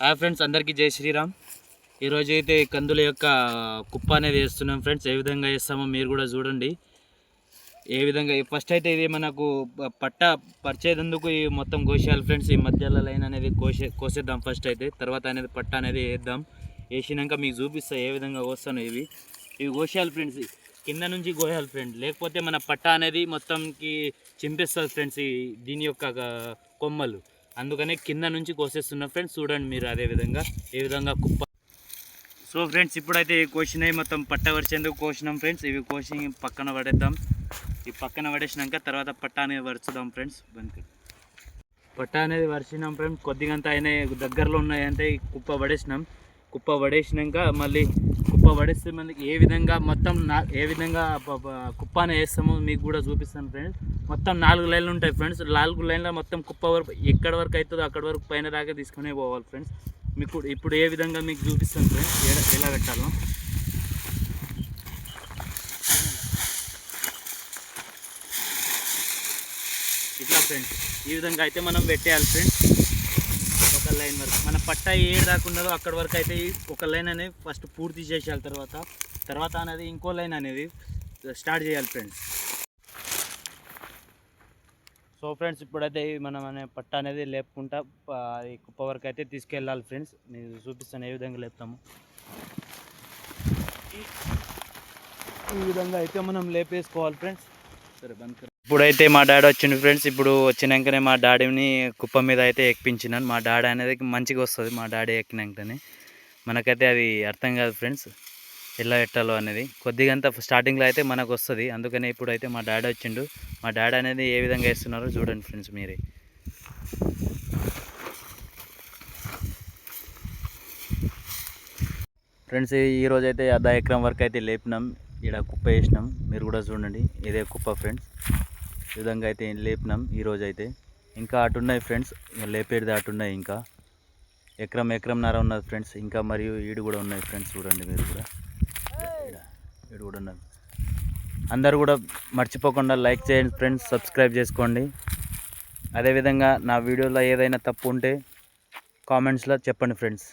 Hi friends అందరికీ జై శ్రీరామ్. ఈరోజు అయితే కందుల యొక్క కుప్ప అనేది వేస్తున్నాం ఫ్రెండ్స్. ఏ విధంగా వేస్తామో మీరు కూడా చూడండి. ఏ విధంగా ఫస్ట్ అయితే ఇది మనకు పట్ట పరిచేదందుకు ఈ మొత్తం కోసేయాలి ఫ్రెండ్స్. ఈ మధ్యలో లైన్ అనేది కోసే కోసేద్దాం ఫస్ట్ అయితే. తర్వాత అనేది పట్ట అనేది వేద్దాం. వేసినాక మీకు చూపిస్తా ఏ విధంగా కోస్తాను ఇవి. ఇవి కోసేయాలి ఫ్రెండ్స్. కింద నుంచి కోయాలి ఫ్రెండ్ లేకపోతే మన పట్ట అనేది మొత్తంకి చింపేస్తుంది ఫ్రెండ్స్ ఈ దీని యొక్క కొమ్మలు. అందుకనే కింద నుంచి కోసేస్తున్నాం ఫ్రెండ్స్ చూడండి మీరు అదే విధంగా ఏ విధంగా కుప్ప సో ఫ్రెండ్స్ ఇప్పుడైతే ఈ కోసినవి మొత్తం పట్ట వరిచేందుకు కోసినాం ఫ్రెండ్స్ ఇవి కోసి పక్కన పడేద్దాం. ఈ పక్కన పడేసినాక తర్వాత పట్ట అనేది వరుచుదాం ఫ్రెండ్స్ బంతి పట్ట అనేది వరిచినాం ఫ్రెండ్స్ కొద్దిగంత అయినా దగ్గరలో ఉన్నాయంటే ఈ కుప్ప పడేసినాం. కుప్ప పడేసినాక మళ్ళీ కుప్ప పడేస్తే మనకి ఏ విధంగా మొత్తం నా ఏ విధంగా ప- కుప్పని వేస్తామో మీకు కూడా చూపిస్తాను ఫ్రెండ్స్ మొత్తం నాలుగు లైన్లు ఉంటాయి ఫ్రెండ్స్ నాలుగు లైన్ల మొత్తం కుప్ప వరకు ఎక్కడ వరకు అవుతుందో అక్కడ వరకు పైన దాకా తీసుకునే పోవాలి ఫ్రెండ్స్ మీకు ఇప్పుడు ఏ విధంగా మీకు చూపిస్తాను ఫ్రెండ్స్ ఎలా ఎలా పెట్టాలో ఇట్లా ఫ్రెండ్స్ ఈ విధంగా అయితే మనం పెట్టేయాలి ఫ్రెండ్స్ లైన్ వరకు. మన పట్టా ఏడు దాకా ఉన్నదో అక్కడ వరకు అయితే ఒక లైన్ అనేది ఫస్ట్ పూర్తి చేసేయాలి తర్వాత. తర్వాత అనేది ఇంకో లైన్ అనేది స్టార్ట్ చేయాలి ఫ్రెండ్స్. సో ఫ్రెండ్స్ ఇప్పుడైతే మనం అనే పట్ట అనేది లేపుకుంటా కుప్ప వరకు అయితే తీసుకెళ్ళాలి ఫ్రెండ్స్. నేను చూపిస్తాను ఏ విధంగా లేపుతాము. ఈ- విధంగా అయితే మనం లేపేసుకోవాలి ఫ్రెండ్స్. సరే బంద్ ఇప్పుడైతే మా డాడీ వచ్చిండు ఫ్రెండ్స్. ఇప్పుడు వచ్చినాకనే మా డాడీని కుప్ప మీద అయితే ఎక్కించినాను మా డాడీ అనేది మంచిగా వస్తుంది. మా డాడీ ఎక్కినాకనే మనకైతే అది అర్థం కాదు ఫ్రెండ్స్. ఎలా పెట్టాలో అనేది. కొద్దిగా స్టార్టింగ్లో అయితే మనకు వస్తుంది. అందుకనే ఇప్పుడు అయితే మా డాడీ వచ్చిండు. మా డాడీ అనేది ఏ విధంగా వేస్తున్నారో చూడండి ఫ్రెండ్స్ మీరే. ఫ్రెండ్స్ ఈరోజు అయితే అర్ధ ఎకరం వరకు అయితే లేపినాం. ఇక్కడ కుప్ప వేసినాం. మీరు కూడా చూడండి. ఇదే కుప్ప ఫ్రెండ్స్. విధంగా అయితే లేపినాం ఈరోజు అయితే ఇంకా అటు ఉన్నాయి ఫ్రెండ్స్ లేపేది అటు ఉన్నాయి ఇంకా. ఎకరం ఎకరం నర ఉన్నది ఫ్రెండ్స్ ఇంకా మరియు ఈడు కూడా ఉన్నాయి ఫ్రెండ్స్ చూడండి మీరు కూడా. ఈడ ఈడు కూడా ఉన్నది. అందరు కూడా మర్చిపోకుండా లైక్ చేయండి ఫ్రెండ్స్ సబ్స్క్రైబ్ చేసుకోండి. అదేవిధంగా నా వీడియోలో ఏదైనా తప్పు ఉంటే కామెంట్స్లో చెప్పండి ఫ్రెండ్స్.